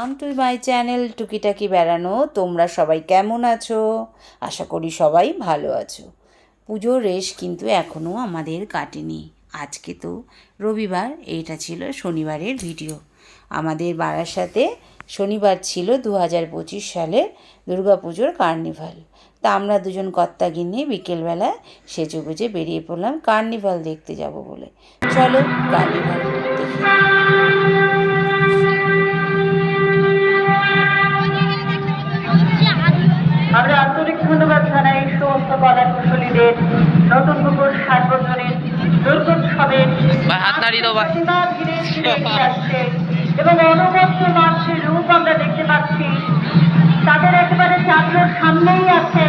Um to my channel টুকিটাকি বেড়ানো। তোমরা সবাই কেমন আছো? আশা করি সবাই ভালো আছো। পুজোর রেশ কিন্তু এখনও আমাদের কাটেনি। আজকে তো রবিবার, এইটা ছিল শনিবারের ভিডিও। আমাদের বারাসাতে শনিবার ছিল দু হাজার পঁচিশ সালের দুর্গাপুজোর কার্নিভাল। তা আমরা দুজন কর্তা গিন্নি বিকেলবেলা সেজে গুজে বেরিয়ে পড়লাম কার্নিভাল দেখতে যাব বলে। চলো কার্নিভাল দেখি ধন্যবাদ জানাই সমস্ত কলা কুশলীদের নতুন পুকুর সার্বজনীন দুর্গোৎসবের এবং অনবদ্য নাচের রূপ আমরা দেখতে পাচ্ছি। তাদের একেবারে চাঁদের সামনেই আছে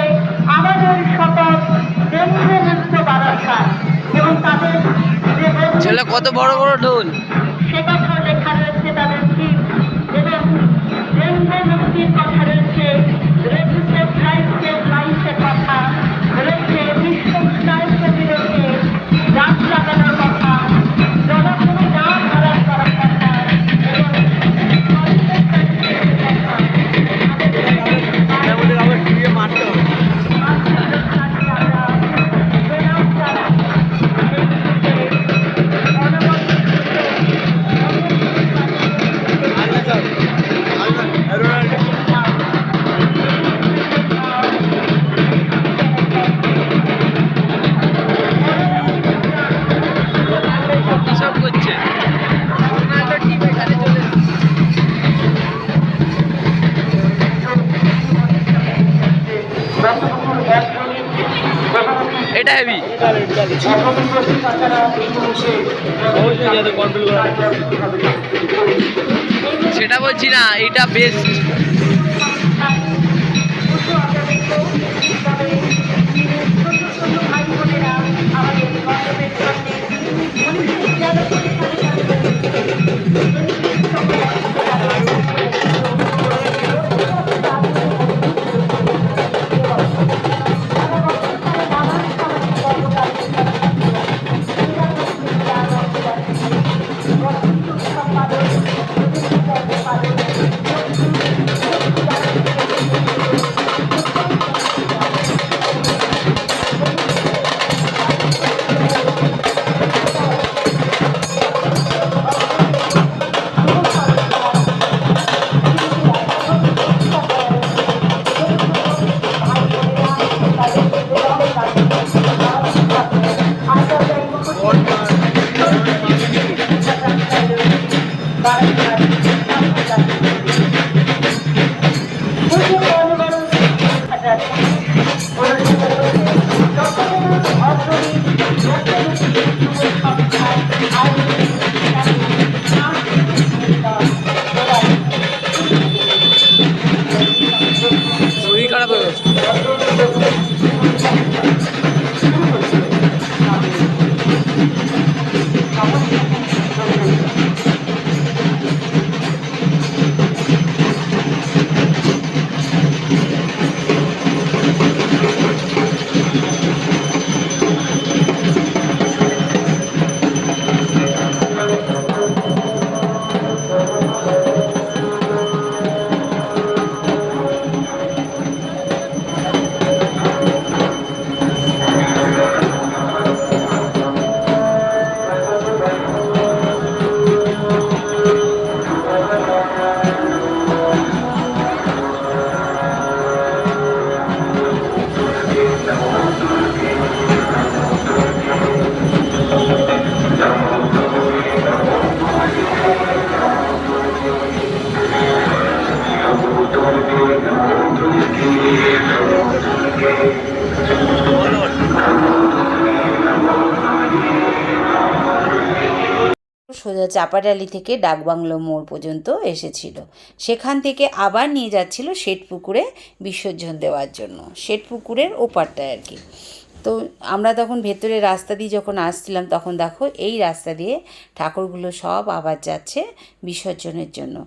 আমাদের শপথ দেশে নৃত্য বারাসা এবং তাদের ছেলে কত বড় বড় ঢোল। সে কথা লেখা রয়েছে তাদের ঠিক। এবং কথা এটা হেভি সেটা বলছি না এটা বেস্ট Obrigado. চাপাডালি থেকে ডাকবাংলো মোড় পর্যন্ত এসেছিল। সেখান থেকে আবার নিয়ে যাচ্ছিল শেঠপুকুরে বিসর্জন দেওয়ার জন্য। শেঠপুকুরের ওপারটায় আর কি। তো আমরা তখন ভেতরে রাস্তা দিয়ে যখন আসছিলাম, তখন দেখো এই রাস্তা দিয়ে ঠাকুরগুলো সব আবার যাচ্ছে বিসর্জনের জন্য।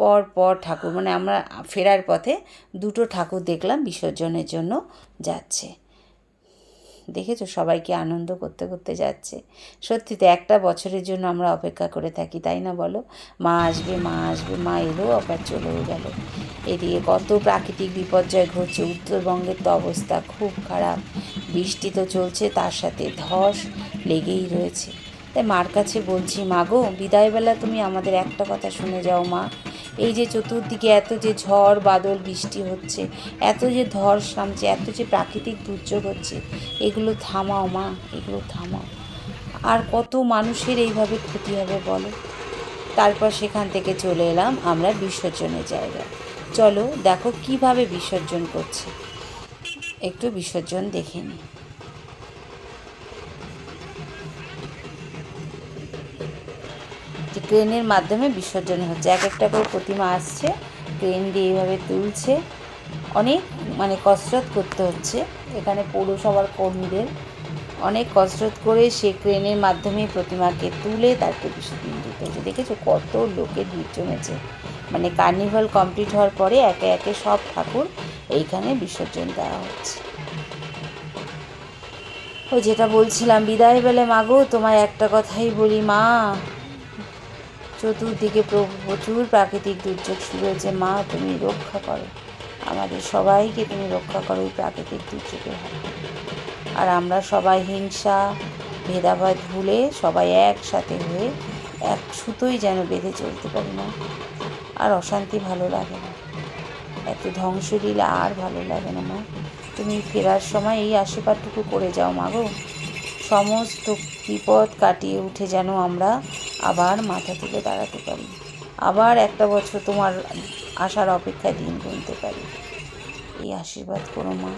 পর পর ঠাকুর মানে আমরা ফেরার পথে দুটো ঠাকুর দেখলাম বিসর্জনের জন্য যাচ্ছে। দেখেছ? সবাইকে আনন্দ করতে করতে যাচ্ছে। সত্যি তো একটা বছরের জন্য আমরা অপেক্ষা করে থাকি, তাই না বলো? মা আসবে মা আসবে, মা এলো, আবার চলেও গেল। এদিকে কত প্রাকৃতিক বিপর্যয় ঘটছে, উত্তরবঙ্গের তো অবস্থা খুব খারাপ। বৃষ্টি তো চলছে, তার সাথে ধস লেগেই রয়েছে। তাই মার কাছে বলছি, মা গো, বিদায়বেলা তুমি আমাদের একটা কথা শুনে যাও, মা। এই যে চতুর্দিকে এত যে ঝড়, বাদল, বৃষ্টি হচ্ছে, এত যে ধস নামছে এত যে প্রাকৃতিক দুর্যোগ হচ্ছে, এগুলো থামাও মা, এগুলো থামাও। আর কত মানুষের এইভাবে ক্ষতি হবে বলো? তারপর সেখান থেকে চলে এলাম আমরা বিসর্জনের জায়গায়। চলো দেখো কীভাবে বিসর্জন করছে। একটু বিসর্জন দেখে নিই। ক্রেনের মাধ্যমে বিসর্জন হচ্ছে। এক একটা করে প্রতিমা আসছে ক্রেন দিয়ে এইভাবে তুলছে। অনেক মানে কসরত করতে হচ্ছে। এখানে পৌরসভার কর্মীদের অনেক কসরত করে সে ক্রেনের মাধ্যমে প্রতিমাকে তুলে তারপর বিসর্জন দিতে হচ্ছে। দেখেছ কত লোকের ভিড় জমেছে। মানে কার্নিভাল কমপ্লিট হওয়ার পরে একে একে সব ঠাকুর এইখানে বিসর্জন দেওয়া হচ্ছে। ও যেটা বলছিলাম, বিদায় বেলে মাগো, তোমায় একটা কথাই বলি মা। চতুর্দিকে প্রভু প্রচুর প্রাকৃতিক দুর্যোগ শুরু হয়েছে। মা, তুমি রক্ষা করো। আমাদের সবাইকে তুমি রক্ষা করো এই প্রাকৃতিক দুর্যোগের হাত আর আমরা সবাই হিংসা, ভেদাভেদ ভুলে সবাই একসাথে হয়ে এক সুতোই যেন বেঁধে চলতে পারি না। আর অশান্তি ভালো লাগে না। এত ধ্বংসলীলা আর ভালো লাগে না, মা। তুমি ফেরার সময় এই আশীর্বাদটুকু করে যাও, মা গো। সমস্ত বিপদ কাটিয়ে উঠে যেন আমরা আবার মাথা তুলে দাঁড়াতে পারি। আবার একটা বছর তোমার আসার অপেক্ষায় দিন গুনতে পারি। এই আশীর্বাদ করো মা।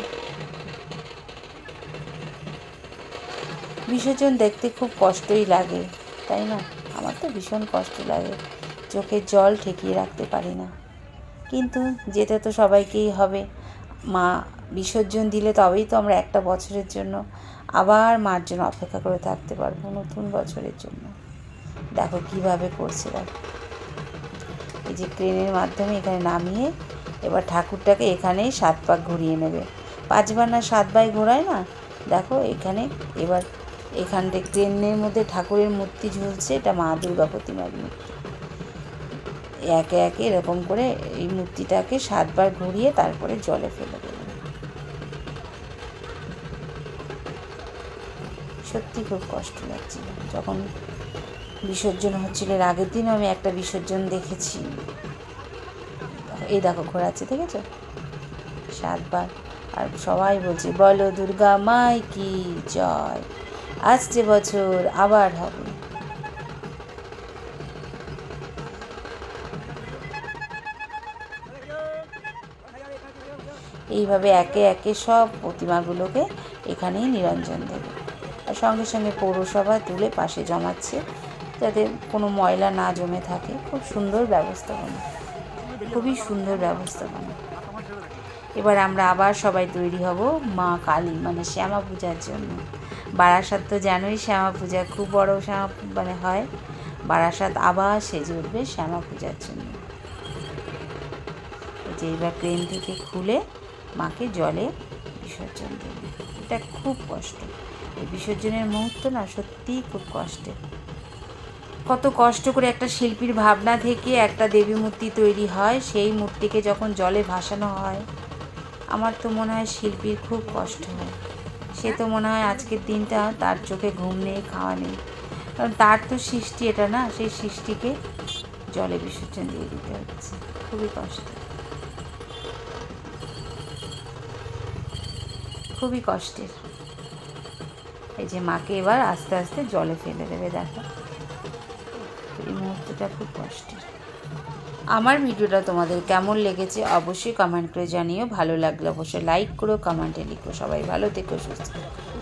বিসর্জন দেখতে খুব কষ্টই লাগে, তাই না? আমার তো ভীষণ কষ্ট লাগে। চোখের জল ঠেকিয়ে রাখতে পারি না। কিন্তু যেতে তো সবাইকেই হবে। মা, বিসর্জন দিলে তবেই তো আমরা একটা বছরের জন্য আবার মার জন্য অপেক্ষা করে থাকতে পারব নতুন বছরের জন্য। দেখো কীভাবে করছে দেখো। এই যে ক্রেনের মাধ্যমে এখানে নামিয়ে এবার ঠাকুরটাকে এখানেই সাত পাক ঘুরিয়ে নেবে। পাঁচবার না সাত সাতবার ঘোরায় না? দেখো এখানে এবার এখানটা ক্রেনের মধ্যে ঠাকুরের মূর্তি ঝুলছে, এটা মা দুর্গা প্রতিমার মূর্তি। একে একে এরকম করে এই মূর্তিটাকে সাতবার ঘুরিয়ে তারপরে জলে ফেলে দেবে। সত্যি খুব কষ্ট লাগছিল যখন বিসর্জন হচ্ছিল এর আগের দিনও আমি একটা বিসর্জন দেখেছি। এই দেখো ঘোরাচ্ছে দেখেছ সাতবার। আর সবাই বলছে, বলো দুর্গা মাই কি জয়? আসছে বছর আবার হবে। এইভাবে একে একে সব প্রতিমাগুলোকে এখানেই নিরঞ্জন দেবে। আর সঙ্গে সঙ্গে পৌরসভা তুলে পাশে জমাচ্ছে। যাতে কোনো ময়লা না জমে থাকে। খুব সুন্দর ব্যবস্থাপনা খুবই সুন্দর ব্যবস্থাপনা এবার আমরা আবার সবাই তৈরি হব মা কালী মানে শ্যামা পূজার জন্য। বারাসাত তো জানোই শ্যামা পূজা খুব বড় শ্যামা মানে হয়। বারাসাত আবার সেজে উঠবে শ্যামা পূজার জন্য। যে এবার ক্রেন থেকে খুলে মাকে জলে বিসর্জন দেবে। এটা খুব কষ্ট। এই বিসর্জনের মুহূর্ত না সত্যিই খুব কষ্টের। কত কষ্ট করে একটা শিল্পীর ভাবনা থেকে একটা দেবী মূর্তি তৈরি হয়, সেই মূর্তিকে যখন জলে ভাসানো হয়, আমার তো মনে হয় শিল্পীর খুব কষ্ট হয়। সে তো মনে হয় আজকের দিনটা তার চোখে ঘুম নেই, খাওয়া নেই। কারণ তার তো সৃষ্টি এটা না, সেই সৃষ্টিকে জলে বিসর্জন দিয়ে দিতে হচ্ছে। খুবই কষ্ট। খুবই কষ্টের। এই যে মাকে এবার আস্তে আস্তে জলে ফেলে দেবে, দেখো। এই খুব কষ্টের। আমার ভিডিওটা তোমাদের কেমন লেগেছে অবশ্যই কমেন্ট করে জানিও। ভালো লাগলে অবশ্যই লাইক করো কমেন্টে লিখো। সবাই ভালো থেকো, সুস্থ থেকো।